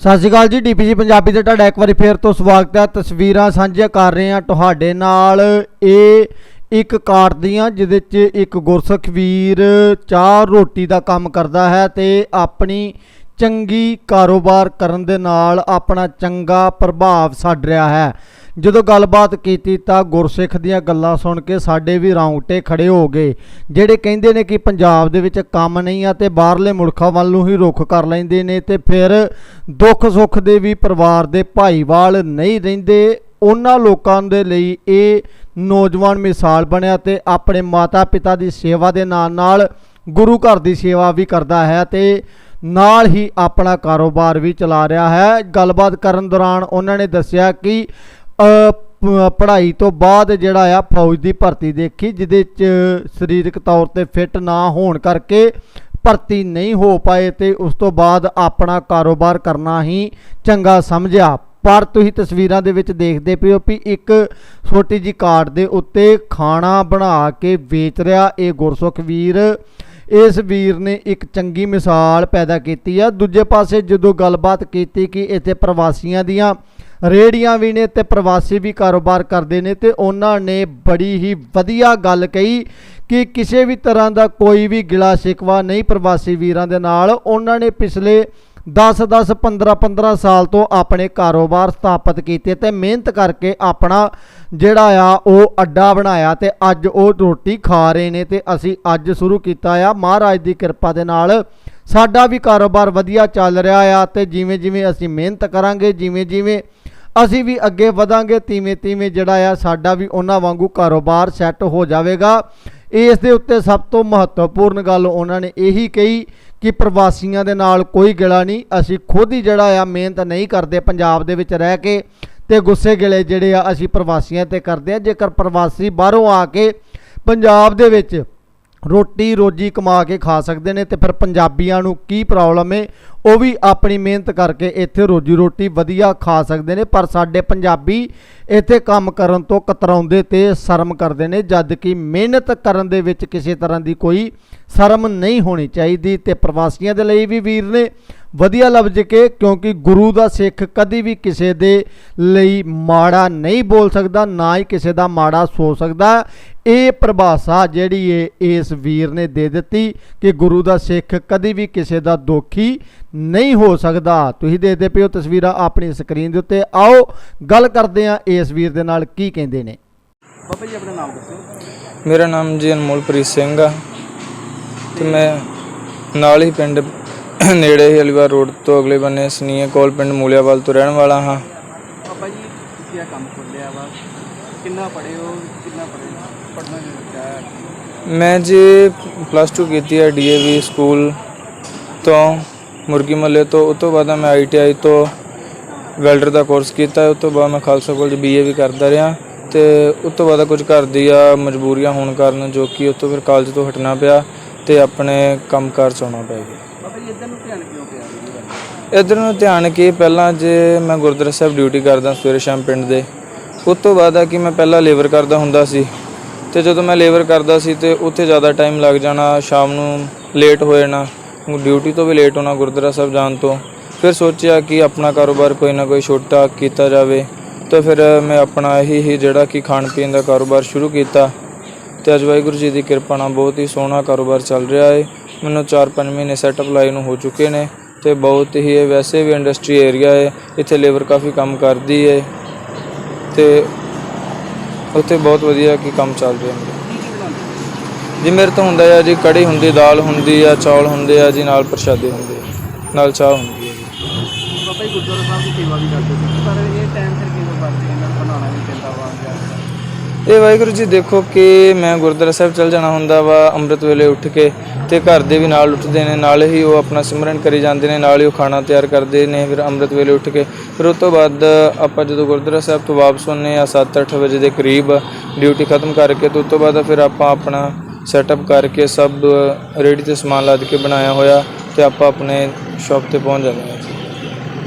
ਸਤਿ ਸ਼੍ਰੀ ਅਕਾਲ ਜੀ ਡੀਪੀਜੀ ਪੰਜਾਬੀ ਤੇ ਤੁਹਾਡਾ ਇੱਕ ਵਾਰੀ ਫੇਰ ਤੋਂ ਸਵਾਗਤ ਹੈ। ਤਸਵੀਰਾਂ ਸਾਂਝੀਆਂ ਕਰ ਰਹੇ ਹਾਂ ਤੁਹਾਡੇ ਨਾਲ। ਇਹ ਇੱਕ ਕਾਰਟ ਦੀਆਂ, ਜਿਹਦੇ 'ਚ ਇੱਕ ਗੁਰਸਿੱਖ ਵੀਰ ਚਾਹ ਰੋਟੀ ਦਾ ਕੰਮ ਕਰਦਾ ਹੈ ਤੇ ਆਪਣੀ ਚੰਗੀ ਕਾਰੋਬਾਰ ਕਰਨ ਦੇ ਨਾਲ ਆਪਣਾ ਚੰਗਾ ਪ੍ਰਭਾਵ ਛੱਡ ਰਿਹਾ ਹੈ। ਜਦੋਂ ਗੱਲਬਾਤ ਕੀਤੀ ਤਾਂ ਗੁਰਸਿੱਖ ਦੀਆਂ ਗੱਲਾਂ ਸੁਣ ਕੇ ਸਾਡੇ ਵੀ ਰੌਂਗਟੇ ਖੜੇ ਹੋ ਗਏ, ਜਿਹੜੇ ਕਹਿੰਦੇ ਨੇ ਕਿ ਪੰਜਾਬ ਦੇ ਵਿੱਚ ਕੰਮ ਨਹੀਂ ਆ ਤੇ ਬਾਹਰਲੇ ਮੁਲਕਾਂ ਵੱਲ ਨੂੰ ਹੀ ਰੁਖ ਕਰ ਲੈਂਦੇ ਨੇ ਤੇ ਫਿਰ ਦੁੱਖ ਸੁੱਖ ਦੇ ਵੀ ਪਰਿਵਾਰ ਦੇ ਭਾਈਵਾਲ ਨਹੀਂ ਰਹਿੰਦੇ, ਉਹਨਾਂ ਲੋਕਾਂ ਦੇ ਲਈ ਇਹ ਨੌਜਵਾਨ ਮਿਸਾਲ ਬਣਿਆ ਤੇ ਆਪਣੇ ਮਾਤਾ ਪਿਤਾ ਦੀ ਸੇਵਾ ਦੇ ਨਾਲ ਨਾਲ ਗੁਰੂ ਘਰ ਦੀ ਸੇਵਾ ਵੀ ਕਰਦਾ ਹੈ ਤੇ ਨਾਲ ਹੀ ਆਪਣਾ ਕਾਰੋਬਾਰ ਵੀ ਚਲਾ ਰਿਹਾ ਹੈ। ਗੱਲਬਾਤ ਕਰਨ ਦੌਰਾਨ ਉਹਨਾਂ ਨੇ ਦੱਸਿਆ ਕਿ ਪੜ੍ਹਾਈ ਤੋਂ ਬਾਅਦ ਜਿਹੜਾ ਆ ਫੌਜ ਦੀ ਭਰਤੀ ਦੇਖੀ, ਜਿਹਦੇ ਚ ਸਰੀਰਕ ਤੌਰ ਤੇ ਫਿੱਟ ਨਾ ਹੋਣ ਕਰਕੇ ਭਰਤੀ ਨਹੀਂ ਹੋ ਪਾਏ ਤੇ ਉਸ ਤੋਂ ਬਾਅਦ ਆਪਣਾ ਕਾਰੋਬਾਰ ਕਰਨਾ ਹੀ ਚੰਗਾ ਸਮਝਿਆ। ਪਰ ਤੁਸੀਂ ਤਸਵੀਰਾਂ ਦੇ ਵਿੱਚ ਦੇਖਦੇ ਪਏ ਹੋ ਵੀ ਇੱਕ ਛੋਟੀ ਜੀ ਕਾਰਡ ਦੇ ਉੱਤੇ ਖਾਣਾ ਬਣਾ ਕੇ ਵੇਚ ਰਿਹਾ ਇਹ ਗੁਰਸੁਖ ਵੀਰ। ਇਸ ਵੀਰ ਨੇ ਇੱਕ ਚੰਗੀ ਮਿਸਾਲ ਪੈਦਾ ਕੀਤੀ ਆ। ਦੂਜੇ ਪਾਸੇ ਜਦੋਂ ਗੱਲਬਾਤ ਕੀਤੀ ਕਿ ਇੱਥੇ ਪ੍ਰਵਾਸੀਆਂ ਦੀਆਂ ਰੇੜੀਆਂ ਵੀ ਨੇ ਤੇ ਪ੍ਰਵਾਸੀ ਵੀ ਕਾਰੋਬਾਰ ਕਰਦੇ ਨੇ ਤੇ ਉਹਨਾਂ ਨੇ ਬੜੀ ਹੀ ਵਧੀਆ ਗੱਲ ਕਹੀ ਕਿ ਕਿਸੇ ਵੀ ਤਰ੍ਹਾਂ ਦਾ ਕੋਈ ਵੀ ਗਿਲਾ ਸ਼ਿਕਵਾ ਨਹੀਂ ਪ੍ਰਵਾਸੀ ਵੀਰਾਂ ਦੇ ਨਾਲ। ਉਹਨਾਂ ਨੇ ਪਿਛਲੇ 10 10 15 15 ਸਾਲ ਤੋਂ ਆਪਣੇ ਕਾਰੋਬਾਰ ਸਥਾਪਿਤ ਕੀਤੇ ਤੇ ਮਿਹਨਤ ਕਰਕੇ ਆਪਣਾ ਜਿਹੜਾ ਆ ਉਹ ਅੱਡਾ ਬਣਾਇਆ ਤੇ ਅੱਜ ਉਹ ਰੋਟੀ ਖਾ ਰਹੇ ਨੇ ਤੇ ਅਸੀਂ ਅੱਜ ਸ਼ੁਰੂ ਕੀਤਾ ਆ। ਮਹਾਰਾਜ ਦੀ ਕਿਰਪਾ ਦੇ ਨਾਲ ਸਾਡਾ ਵੀ ਕਾਰੋਬਾਰ ਵਧੀਆ ਚੱਲ ਰਿਹਾ ਆ ਤੇ ਜਿਵੇਂ ਜਿਵੇਂ ਅਸੀਂ ਮਿਹਨਤ ਕਰਾਂਗੇ, ਜਿਵੇਂ ਜਿਵੇਂ ਅਸੀਂ ਵੀ ਅੱਗੇ ਵਧਾਂਗੇ, ਤੀਵੇਂ ਤੀਵੇਂ ਜਿਹੜਾ ਆ ਸਾਡਾ ਵੀ ਉਹਨਾਂ ਵਾਂਗੂ ਕਾਰੋਬਾਰ ਸੈੱਟ ਹੋ ਜਾਵੇਗਾ। ਇਸ ਦੇ ਉੱਤੇ ਸਭ ਤੋਂ ਮਹੱਤਵਪੂਰਨ ਗੱਲ ਉਹਨਾਂ ਨੇ ਇਹੀ ਕਹੀ ਕਿ ਪ੍ਰਵਾਸੀਆਂ ਦੇ ਨਾਲ ਕੋਈ ਗਿਲਾ ਨਹੀਂ, ਅਸੀਂ ਖੁਦ ਹੀ ਜਿਹੜਾ ਆ ਮਿਹਨਤ ਨਹੀਂ ਕਰਦੇ ਪੰਜਾਬ ਦੇ ਵਿੱਚ ਰਹਿ ਕੇ ਤੇ ਗੁੱਸੇ ਗਿਲੇ ਜਿਹੜੇ ਆ ਅਸੀਂ ਪ੍ਰਵਾਸੀਆਂ ਤੇ ਕਰਦੇ ਆ। ਜੇਕਰ ਪ੍ਰਵਾਸੀ ਬਾਹਰੋਂ ਆ ਕੇ ਪੰਜਾਬ ਦੇ ਵਿੱਚ ਰੋਟੀ ਰੋਜੀ ਕਮਾ ਕੇ ਖਾ ਸਕਦੇ ਨੇ ਤੇ ਫਿਰ ਪੰਜਾਬੀਆਂ ਨੂੰ ਕੀ ਪ੍ਰੋਬਲਮ ਹੈ ਉਹ ਵੀ ਆਪਣੀ ਮਿਹਨਤ ਕਰਕੇ ਇੱਥੇ ਰੋਜੀ ਰੋਟੀ ਵਧੀਆ ਖਾ ਸਕਦੇ ਨੇ, ਪਰ ਸਾਡੇ ਪੰਜਾਬੀ ਇੱਥੇ ਕੰਮ ਕਰਨ ਤੋਂ ਕਤਰਾਉਂਦੇ ਤੇ ਸ਼ਰਮ ਕਰਦੇ ਨੇ, ਜਦ ਕਿ ਮਿਹਨਤ ਕਰਨ ਦੇ ਵਿੱਚ ਕਿਸੇ ਤਰ੍ਹਾਂ ਦੀ ਕੋਈ ਸ਼ਰਮ ਨਹੀਂ ਹੋਣੀ ਚਾਹੀਦੀ ਤੇ ਪ੍ਰਵਾਸੀਆਂ ਦੇ ਲਈ ਵੀ ਵੀਰ ਨੇ। ਵਧੀਆ ਲਫ਼ਜ਼ ਕੇ ਕਿਉਂਕਿ ਗੁਰੂ ਦਾ ਸਿੱਖ ਕਦੀ ਵੀ ਕਿਸੇ ਦੇ ਲਈ ਮਾੜਾ ਨਹੀਂ ਬੋਲ ਸਕਦਾ ਨਾ ਹੀ ਕਿਸੇ ਦਾ ਮਾੜਾ ਸੋਚ ਸਕਦਾ। ਇਹ ਪ੍ਰਭਾਸ਼ਾ ਜਿਹੜੀ ਏ ਇਸ ਵੀਰ ਨੇ ਦੇ ਦਿੱਤੀ ਕਿ ਗੁਰੂ ਦਾ ਸਿੱਖ ਕਦੀ ਵੀ ਕਿਸੇ ਦਾ ਦੋਖੀ ਨਹੀਂ ਹੋ ਸਕਦਾ। ਤੁਸੀਂ ਦੇਖਦੇ ਪਏ ਹੋ ਤਸਵੀਰਾਂ ਆਪਣੀ ਸਕਰੀਨ ਦੇ ਉੱਤੇ। ਆਓ ਗੱਲ ਕਰਦੇ ਹਾਂ ਇਸ ਵੀਰ ਦੇ ਨਾਲ ਕੀ ਕਹਿੰਦੇ ਨੇ। ਬਾਬਾ ਜੀ ਆਪਣਾ ਨਾਮ ਦੱਸੋ। ਮੇਰਾ ਨਾਮ ਜੀ ਅਨਮੋਲਪ੍ਰੀਤ ਸਿੰਘ ਆ। ਤੇ ਮੈਂ ਨਾਲ ਹੀ ਪਿੰਡ ਨੇੜੇ ਹੀ ਅਲੀਵਾਰ ਰੋਡ ਤੋਂ ਅਗਲੇ ਬੰਨੇ ਸਨੀਏ ਕੋਲ ਪਿੰਡ ਮੂਲਿਆਵਾਲ ਤੋਂ ਰਹਿਣ ਵਾਲਾ ਹਾਂ। ਬਾਬਾ ਜੀ ਤੁਸੀਂ ਇਹ ਕੰਮ ਖੋਲਿਆ ਵਾ। ਕਿੰਨਾ ਪੜ੍ਹੇ ਹੋ? ਕਿੰਨਾ ਪੜ੍ਹੇ ਪੜ੍ਹਨਾ ਚਾਹਿਆ ਮੈਂ ਜੀ ਪਲੱਸ 2 ਕੀਤੀ ਹੈ ਡੀਏਵੀ ਸਕੂਲ ਤੋਂ ਮੁਰਗੀ ਮੱਲੇ ਤੋਂ ਉਸ ਤੋਂ ਬਾਅਦ ਮੈਂ ਆਈਟੀਆਈ ਤੋਂ ਵੈਲਡਰ ਦਾ ਕੋਰਸ ਕੀਤਾ ਉਸ ਤੋਂ ਬਾਅਦ ਮੈਂ ਖਾਲਸਾ ਕਾਲਜ ਬੀਏ ਵੀ ਕਰਦਾ ਰਿਹਾ ਤੇ ਉਸ ਤੋਂ ਬਾਅਦ ਕੁਝ ਘਰ ਦੀਆਂ ਮਜਬੂਰੀਆਂ ਹੋਣ ਕਾਰਨ ਜੋ ਕਿ ਉਸ ਤੋਂ ਫਿਰ ਕਾਲਜ ਤੋਂ ਹਟਣਾ ਪਿਆ ਤੇ ਆਪਣੇ ਕੰਮਕਾਰ ਚ ਆਉਣਾ ਪੈ ਗਿਆ ਬਾਬਾ ਜੀ ਇਦਾਂ ਨੂੰ ਧਿਆਨ ਕਿਉਂ ਪਿਆ ਜੀ ਗੱਲ ਇਧਰ ਨੂੰ ਧਿਆਨ ਕੀ ਪਹਿਲਾਂ ਜੇ ਮੈਂ ਗੁਰਦੁਆਰਾ ਸਾਹਿਬ ਡਿਊਟੀ ਕਰਦਾ ਸਵੇਰੇ ਸ਼ਾਮ ਪਿੰਡ ਦੇ, ਉਸ ਤੋਂ ਬਾਅਦ ਆ ਕਿ ਮੈਂ ਪਹਿਲਾਂ ਲੇਬਰ ਕਰਦਾ ਹੁੰਦਾ ਸੀ ਤੇ ਜਦੋਂ ਮੈਂ ਲੇਬਰ ਕਰਦਾ ਸੀ ਤੇ ਉੱਥੇ ਜ਼ਿਆਦਾ ਟਾਈਮ ਲੱਗ ਜਾਣਾ, ਸ਼ਾਮ ਨੂੰ ਲੇਟ ਹੋ ਜਾਣਾ ਡਿਊਟੀ ਤੋਂ ਵੀ ਲੇਟ ਹੋਣਾ ਗੁਰਦੁਆਰਾ ਸਾਹਿਬ ਜਾਣ ਤੋਂ, ਫਿਰ ਸੋਚਿਆ ਕਿ ਆਪਣਾ ਕਾਰੋਬਾਰ ਕੋਈ ਨਾ ਕੋਈ ਛੋਟਾ ਕੀਤਾ ਜਾਵੇ, ਤਾਂ ਫਿਰ ਮੈਂ ਆਪਣਾ ਇਹੀ ਹੀ ਜਿਹੜਾ ਕਿ ਖਾਣ ਪੀਣ ਦਾ ਕਾਰੋਬਾਰ ਸ਼ੁਰੂ ਕੀਤਾ, ਤੇ ਅੱਜ ਵਾਹਿਗੁਰੂ ਜੀ ਦੀ ਕਿਰਪਾ ਨਾਲ ਬਹੁਤ ਹੀ ਸੋਹਣਾ ਕਾਰੋਬਾਰ ਚੱਲ ਰਿਹਾ ਹੈ ਮੈਨੂੰ 4-5 ਮਹੀਨੇ ਸੈਟਅਪ ਲਾਈ ਨੂੰ ਹੋ ਚੁੱਕੇ ਨੇ ਤੇ ਬਹੁਤ ਹੀ ਇਹ ਵੈਸੇ ਵੀ ਇੰਡਸਟਰੀ ਏਰੀਆ ਹੈ, ਇੱਥੇ ਲੇਬਰ ਕਾਫੀ ਕੰਮ ਕਰਦੀ ਹੈ ਤੇ ਉੱਥੇ ਬਹੁਤ ਵਧੀਆ ਕੀ ਕੰਮ ਚੱਲ ਰਿਹਾ ਮੇਰਾ ਜੀ ਮੇਰੇ ਤੋਂ ਹੁੰਦਾ ਹੈ ਜੀ ਕੜੀ ਹੁੰਦੀ, ਦਾਲ ਹੁੰਦੀ ਆ, ਚੌਲ ਹੁੰਦੇ ਆ ਜੀ, ਨਾਲ ਪ੍ਰਸ਼ਾਦੇ ਹੁੰਦੇ ਆ, ਨਾਲ ਚਾਹ ਹੁੰਦੀ ਹੈ ਜੀ। ਬਾਬਾ ਜੀ ਗੁਰਦੁਆਰਾ ਸਾਹਿਬ ਦੀ ਸੇਵਾ ਵੀ ਕਰਦੇ ਸੀ ਪਰ ਇਹ ਟਾਈਮ ਫਿਰ ਕਿਵੇਂ ਬਚਦੇ ਇਹਨਾਂ ਨੂੰ ਬਣਾਉਣਾ ਵੀ ਪੈਂਦਾ ਵਾ ਜਾਂ ਇਹ ਵਾਹਿਗੁਰੂ ਜੀ ਦੇਖੋ ਕਿ ਮੈਂ ਗੁਰਦੁਆਰਾ ਸਾਹਿਬ ਚਲ ਜਾਣਾ ਹੁੰਦਾ ਵਾ, ਅੰਮ੍ਰਿਤ ਵੇਲੇ ਉੱਠ ਕੇ ਤੇ ਘਰ ਦੇ ਵੀ ਨਾਲ ਉੱਠਦੇ ਨੇ, ਨਾਲ ਹੀ ਉਹ ਆਪਣਾ ਸਿਮਰਨ ਕਰੀ ਜਾਂਦੇ ਨੇ, ਨਾਲ ਹੀ ਉਹ ਖਾਣਾ ਤਿਆਰ ਕਰਦੇ ਨੇ, ਫਿਰ ਅੰਮ੍ਰਿਤ ਵੇਲੇ ਉੱਠ ਕੇ। ਫਿਰ ਉਸ ਤੋਂ ਬਾਅਦ ਆਪਾਂ ਜਦੋਂ ਗੁਰਦੁਆਰਾ ਸਾਹਿਬ ਤੋਂ ਵਾਪਸ ਆਉਂਦੇ ਆ 7-8 ਵਜੇ ਦੇ ਕਰੀਬ ਡਿਊਟੀ ਖਤਮ ਕਰਕੇ ਤੇ ਉਸ ਤੋਂ ਬਾਅਦ ਫਿਰ ਆਪਾਂ ਆਪਣਾ ਸੈਟਅਪ ਕਰਕੇ ਸਭ ਰੈਡੀ ਤੇ ਸਮਾਨ ਲੱਦ ਕੇ ਬਣਾਇਆ ਹੋਇਆ ਤੇ ਆਪਾਂ ਆਪਣੇ ਸ਼ਾਪ ਤੇ ਪਹੁੰਚ ਜਾਂਦੇ ਹਾਂ।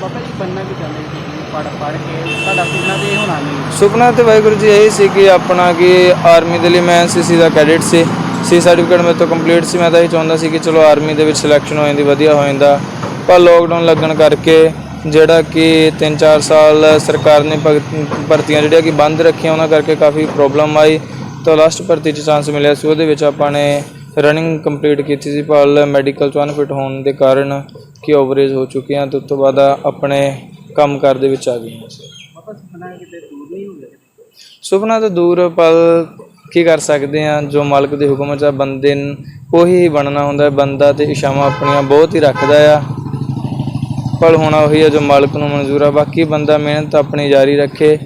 ਬਾਬਾ ਜੀ ਬੰਨਾ ਕੀ ਚਾਹੁੰਦੇ ਪੜ ਪੜ ਕੇ ਤੁਹਾਡਾ ਸੁਪਨਾ ਤੇ ਇਹ ਹੋਣਾ ਨਹੀਂ। ਸੁਪਨਾ ਤੇ ਵਾਹਿਗੁਰੂ ਜੀ ਇਹੀ ਸੀ ਕਿ ਆਪਣਾ ਕਿ ਆਰਮੀ ਦੇ ਲਈ ਮੈਂ ਐਨਸੀਸੀ ਦਾ ਕੈਡਿਟ ਸੀ। ਸੀ ਸਰਟੀਫਿਕੇਟ ਮੇਰੇ ਤੋਂ ਕੰਪਲੀਟ ਸੀ। ਮੈਂ ਤਾਂ ਇਹ ਚਾਹੁੰਦਾ ਸੀ ਕਿ ਚਲੋ ਆਰਮੀ ਦੇ ਵਿੱਚ ਸਿਲੈਕਸ਼ਨ ਹੋ ਜਾਂਦੀ, ਵਧੀਆ ਹੋ ਜਾਂਦਾ। ਪਰ ਲੋਕਡਾਊਨ ਲੱਗਣ ਕਰਕੇ ਜਿਹੜਾ ਕਿ 3-4 ਸਾਲ ਸਰਕਾਰ ਨੇ ਭਗ- ਭਰਤੀਆਂ ਜਿਹੜੀਆਂ ਕਿ ਬੰਦ ਰੱਖੀਆਂ, ਉਹਨਾਂ ਕਰਕੇ ਕਾਫੀ ਪ੍ਰੋਬਲਮ ਆਈ। ਤਾਂ ਲਾਸਟ ਭਰਤੀ 'ਚ ਚਾਂਸ ਮਿਲਿਆ ਸੀ। ਉਹਦੇ ਵਿੱਚ ਆਪਾਂ ਨੇ ਰਨਿੰਗ ਕੰਪਲੀਟ ਕੀਤੀ ਸੀ। ਪਰ ਮੈਡੀਕਲ 'ਚ ਅਨਫਿਟ ਹੋਣ ਦੇ ਕਾਰਨ ਕਿ ਓਵਰੇਜ ਹੋ ਚੁੱਕੇ ਹਾਂ ਤੇ ਉਸ ਤੋਂ ਬਾਅਦ ਆਪਣੇ ਕੰਮ ਕਾਰ ਦੇ ਵਿੱਚ ਆ ਹਾਂ ਆਪਾਂ ਸੁਪਨਾ ਤਾਂ ਦੂਰ ਪਰ ਕੀ ਕਰ ਸਕਦੇ ਆ ਜੋ ਮਾਲਕ ਦੇ ਹੁਕਮ 'ਚ ਆ ਬੰਦੇ ਨੂੰ ਉਹੀ ਹੀ ਬਣਨਾ ਹੁੰਦਾ ਹੈ। ਬੰਦਾ ਤੇ ਇਸ਼ਾਵਾਂ ਆਪਣੀਆਂ ਬਹੁਤ ਹੀ ਰੱਖਦਾ ਆ। ਪਰ ਹੋਣਾ ਉਹੀ ਹੈ ਜੋ ਮਾਲਕ ਨੂੰ ਮਨਜ਼ੂਰ ਆ ਬਾਕੀ ਬੰਦਾ ਮਿਹਨਤ ਆਪਣੀ ਜਾਰੀ ਰੱਖੇ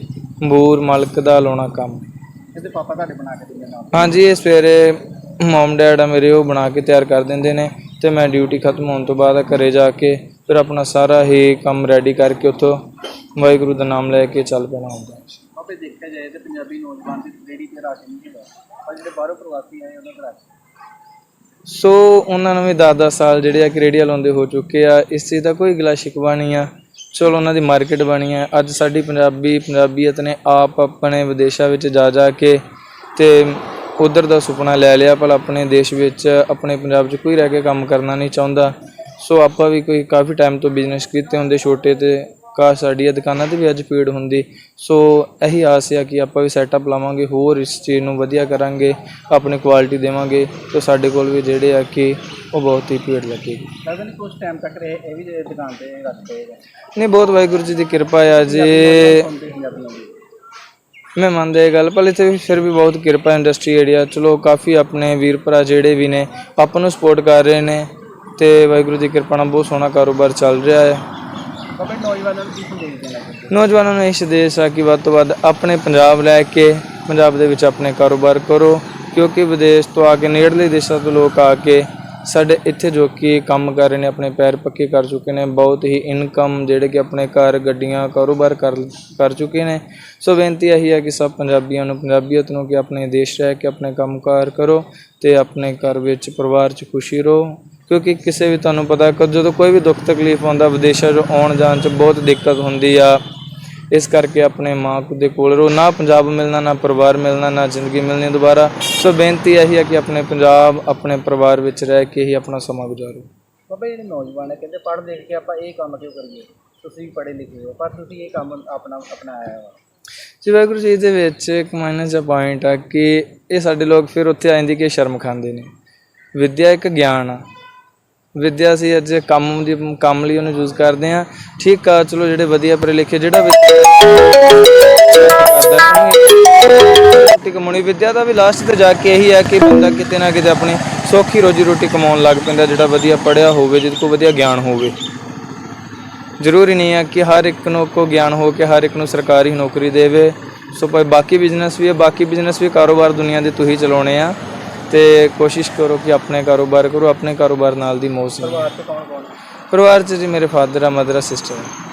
ਬੂਰ ਮਾਲਕ ਦਾ ਲਾਉਣਾ ਕੰਮ। ਇਹਦੇ ਪਾਪਾ ਤੁਹਾਡੇ ਬਣਾ ਕੇ ਦਿੰਦੇ ਨਾਲ। ਹਾਂਜੀ ਇਹ ਸਵੇਰੇ ਮਮ ਡੈਡ ਆ ਮੇਰੇ ਉਹ ਬਣਾ ਕੇ ਤਿਆਰ ਕਰ ਦਿੰਦੇ ਨੇ ਤੇ ਮੈਂ ਡਿਊਟੀ ਖਤਮ ਹੋਣ ਤੋਂ ਬਾਅਦ ਘਰੇ ਜਾ ਕੇ ਫਿਰ ਆਪਣਾ ਸਾਰਾ ਹੀ ਕੰਮ ਰੈਡੀ ਕਰਕੇ ਉੱਥੋਂ ਵਾਹਿਗੁਰੂ ਦਾ ਨਾਮ ਲੈ ਕੇ ਚੱਲ ਪੈਣਾ ਹੁੰਦਾ ਹੈ। ਆਪੇ ਦੇਖਿਆ ਜਾਏ ਤੇ ਪੰਜਾਬੀ ਨੌਜਵਾਨ ਦੀ ਰੇੜੀ ਤੇ ਰਾਸ਼ਨ ਨਹੀਂ ਹੈਗਾ ਪਰ ਜਿਹੜੇ ਬਾਹਰੋਂ ਪ੍ਰਵਾਸੀ ਆਏ ਉਹਨਾਂ ਦਾ ਰਾਸ਼ਨ ਸੋ ਉਹਨਾਂ ਨੂੰ ਵੀ 10-10 ਸਾਲ ਜਿਹੜੇ ਆ ਕਿ ਰੇੜੀਆਂ ਲਾਉਂਦੇ ਹੋ ਚੁੱਕੇ ਆ ਇਸ ਚੀਜ਼ ਦਾ ਕੋਈ ਗਿਲਾ ਸ਼ਿਕਵਾ ਨਹੀਂ ਆ। ਚਲੋ ਉਹਨਾਂ ਦੀ ਮਾਰਕੀਟ ਬਣੀ ਆ ਅੱਜ ਸਾਡੀ ਪੰਜਾਬੀ ਪੰਜਾਬੀਅਤ ਨੇ ਆਪ ਆਪਣੇ ਵਿਦੇਸ਼ਾਂ ਵਿੱਚ ਜਾ ਜਾ ਕੇ ਤੇ ਉਧਰ ਦਾ ਸੁਪਨਾ ਲੈ ਲਿਆ ਪਰ ਆਪਣੇ ਦੇਸ਼ ਵਿੱਚ ਆਪਣੇ ਪੰਜਾਬ 'ਚ ਕੋਈ ਰਹਿ ਕੇ ਕੰਮ ਕਰਨਾ ਨਹੀਂ ਚਾਹੁੰਦਾ। ਸੋ ਆਪਾਂ ਵੀ ਕੋਈ ਕਾਫੀ ਟਾਈਮ ਤੋਂ ਬਿਜ਼ਨਸ ਕੀਤੇ ਹੁੰਦੇ ਛੋਟੇ ਤੇ ਕਾਸ਼ ਸਾਡੀਆਂ ਦੁਕਾਨਾਂ ਤੇ ਵੀ ਅੱਜ ਭੀੜ ਹੁੰਦੀ। ਸੋ ਇਹੀ ਆਸ ਆ ਕਿ ਆਪਾਂ ਵੀ ਸੈਟਅਪ ਲਾਵਾਂਗੇ ਹੋਰ ਇਸ ਚੀਜ਼ ਨੂੰ ਵਧੀਆ ਕਰਾਂਗੇ ਆਪਣੀ ਕੁਆਲਿਟੀ ਦੇਵਾਂਗੇ। ਤੇ ਸਾਡੇ ਕੋਲ ਵੀ ਜਿਹੜੇ ਆ ਕਿ ਉਹ ਬਹੁਤ ਹੀ ਭੀੜ ਲੱਗੇਗੀ ਲੱਗਦਾ ਨਹੀਂ ਕੁਝ ਟਾਈਮ ਤੱਕ ਇਹ ਇਹ ਵੀ ਦੁਕਾਨ ਤੇ ਰੱਖਦੇ ਨਹੀਂ ਬਹੁਤ ਵਾਹਿਗੁਰੂ ਜੀ ਦੀ ਕਿਰਪਾ ਆ ਜੀ। ਮੈਂ ਮੰਨਦਾ ਇਹ ਗੱਲ ਪਰ ਇੱਥੇ ਵੀ ਫਿਰ ਵੀ ਬਹੁਤ ਕਿਰਪਾ ਇੰਡਸਟਰੀ ਏਰੀਆ ਚਲੋ ਕਾਫੀ ਆਪਣੇ ਵੀਰ ਭਰਾ ਜਿਹੜੇ ਵੀ ਨੇ ਆਪਾਂ ਨੂੰ ਸਪੋਰਟ ਕਰ ਰਹੇ ਨੇ। ਤੇ ਵਾਹਿਗੁਰੂ ਦੀ ਕਿਰਪਾ ਨਾਲ ਬਹੁਤ ਸੋਹਣਾ ਕਾਰੋਬਾਰ ਚੱਲ ਰਿਹਾ ਹੈ। ਬਾਬਾ ਨੌਜਵਾਨਾਂ ਨੂੰ ਕੀ ਸੰਦੇਸ਼ ਦੇਣਾ ਚਾਹੁੰਦੇ ਨੌਜਵਾਨਾਂ ਨੂੰ ਇਹ ਸੰਦੇਸ਼ ਆ ਕਿ ਵੱਧ ਤੋਂ ਵੱਧ ਆਪਣੇ ਪੰਜਾਬ ਲੈ ਕੇ ਪੰਜਾਬ ਦੇ ਵਿੱਚ ਆਪਣੇ ਕਾਰੋਬਾਰ ਕਰੋ ਕਿਉਂਕਿ ਵਿਦੇਸ਼ ਤੋਂ ਆ ਕੇ ਨੇੜਲੇ ਦੇਸ਼ਾਂ ਤੋਂ ਲੋਕ ਆ ਕੇ ਸਾਡੇ ਇੱਥੇ ਜੋ ਕਿ ਕੰਮ ਕਰ ਰਹੇ ਨੇ ਆਪਣੇ ਪੈਰ ਪੱਕੇ ਕਰ ਚੁੱਕੇ ਨੇ ਬਹੁਤ ਹੀ ਇਨਕਮ ਜਿਹੜੇ ਕਿ ਆਪਣੇ ਘਰ ਗੱਡੀਆਂ ਕਾਰੋਬਾਰ ਕਰ ਕਰ ਚੁੱਕੇ ਨੇ। ਸੋ ਬੇਨਤੀ ਇਹੀ ਹੈ ਕਿ ਸਭ ਪੰਜਾਬੀਆਂ ਨੂੰ ਪੰਜਾਬੀਅਤ ਨੂੰ ਕਿ ਆਪਣੇ ਦੇਸ਼ ਰਹਿ ਕੇ ਆਪਣੇ ਕੰਮਕਾਰ ਕਰੋ ਤੇ ਆਪਣੇ ਘਰ ਵਿੱਚ ਪਰਿਵਾਰ 'ਚ ਖੁਸ਼ੀ ਰਹੋ। ਕਿਉਂਕਿ ਕਿਸੇ ਵੀ ਤੁਹਾਨੂੰ ਪਤਾ ਕਿ ਜਦੋਂ ਕੋਈ ਵੀ ਦੁੱਖ ਤਕਲੀਫ ਆਉਂਦਾ ਵਿਦੇਸ਼ਾਂ 'ਚ ਆਉਣ ਜਾਣ 'ਚ ਬਹੁਤ ਦਿੱਕਤ ਹੁੰਦੀ ਆ। ਇਸ ਕਰਕੇ ਆਪਣੇ ਮਾਂ ਦੇ ਕੋਲ ਰਹੋ। ਨਾ ਪੰਜਾਬ ਮਿਲਣਾ ਨਾ ਪਰਿਵਾਰ ਮਿਲਣਾ ਨਾ ਜ਼ਿੰਦਗੀ ਮਿਲਣੀ ਦੁਬਾਰਾ। ਸੋ ਬੇਨਤੀ ਇਹੀ ਹੈ ਕਿ ਆਪਣੇ ਪੰਜਾਬ ਆਪਣੇ ਪਰਿਵਾਰ ਵਿੱਚ ਰਹਿ ਕੇ ਹੀ ਆਪਣਾ ਸਮਾਂ ਗੁਜ਼ਾਰੋ। ਬਾਬਾ ਜਿਹੜੇ ਨੌਜਵਾਨ ਹੈ ਕਹਿੰਦੇ ਪੜ੍ਹ ਲਿਖ ਕੇ ਆਪਾਂ ਇਹ ਕੰਮ ਕਿਉਂ ਕਰੀਏ? ਤੁਸੀਂ ਪੜ੍ਹੇ ਲਿਖੇ ਹੋ ਪਰ ਤੁਸੀਂ ਇਹ ਕੰਮ ਆਪਣਾ ਅਪਣਾਇਆ ਵਾ ਜੀ ਵਾਹਿਗੁਰੂ ਜੀ ਦੇ ਵਿੱਚ ਇੱਕ ਮਾਈਨਸ ਜਿਹਾ ਪੁਆਇੰਟ ਆ ਕਿ ਇਹ ਸਾਡੇ ਲੋਕ ਫਿਰ ਉੱਥੇ ਆ ਜਾਂਦੀ ਕਿ ਸ਼ਰਮ ਖਾਂਦੇ ਨੇ। ਵਿਦਿਆ ਇੱਕ ਗਿਆਨ ਆ। ਵਿੱਦਿਆ ਸੀ, ਅੱਜ ਕੰਮ ਦੀ, ਕੰਮ ਲਈ ਉਹਨੂੰ ਯੂਜ਼ ਕਰਦੇ ਆ ਠੀਕ ਆ, ਚਲੋ ਜਿਹੜੇ ਵਧੀਆ ਪੜ੍ਹੇ ਲਿਖੇ, ਜਿਹੜਾ ਰੋਟੀ ਕਮਾਉਣੀ, ਵਿੱਦਿਆ ਦਾ ਵੀ ਲਾਸਟ ਤੇ ਜਾ ਕੇ ਇਹੀ ਹੈ ਕਿ ਬੰਦਾ ਕਿਤੇ ਨਾ ਕਿਤੇ ਆਪਣੀ ਸੌਖੀ ਰੋਜੀ ਰੋਟੀ ਕਮਾਉਣ ਲੱਗ ਪੈਂਦਾ, ਜਿਹੜਾ ਵਧੀਆ ਪੜ੍ਹਿਆ ਹੋਵੇ, ਜਿਹਦੇ ਕੋਲ ਵਧੀਆ ਗਿਆਨ ਹੋਵੇ। ਜ਼ਰੂਰੀ ਨਹੀਂ ਹੈ ਕਿ ਹਰ ਇੱਕ ਨੂੰ ਕੋ ਗਿਆਨ ਹੋ ਕੇ ਹਰ ਇੱਕ ਨੂੰ ਸਰਕਾਰੀ ਨੌਕਰੀ ਦੇਵੇ। ਸੋ ਭਾਈ, ਬਾਕੀ ਬਿਜ਼ਨਸ ਵੀ ਹੈ, ਬਾਕੀ ਬਿਜ਼ਨਸ ਵੀ ਕਾਰੋਬਾਰ ਦੁਨੀਆ ਦੇ ਤੁਸੀਂ ਚਲਾਉਣੇ ਆ। ਤੇ ਕੋਸ਼ਿਸ਼ ਕਰੋ ਕਿ ਆਪਣੇ ਕਾਰੋਬਾਰ ਕਰੋ, ਆਪਣੇ ਕਾਰੋਬਾਰ ਨਾਲ ਦੀ ਮੌਜ ਪਰਿਵਾਰ ਚ ਕੌਣ ਕੌਣ ਪਰਿਵਾਰ 'ਚ ਜੀ ਮੇਰੇ ਫਾਦਰ ਆ ਮਦਰ ਆ ਸਿਸਟਰ ਆ।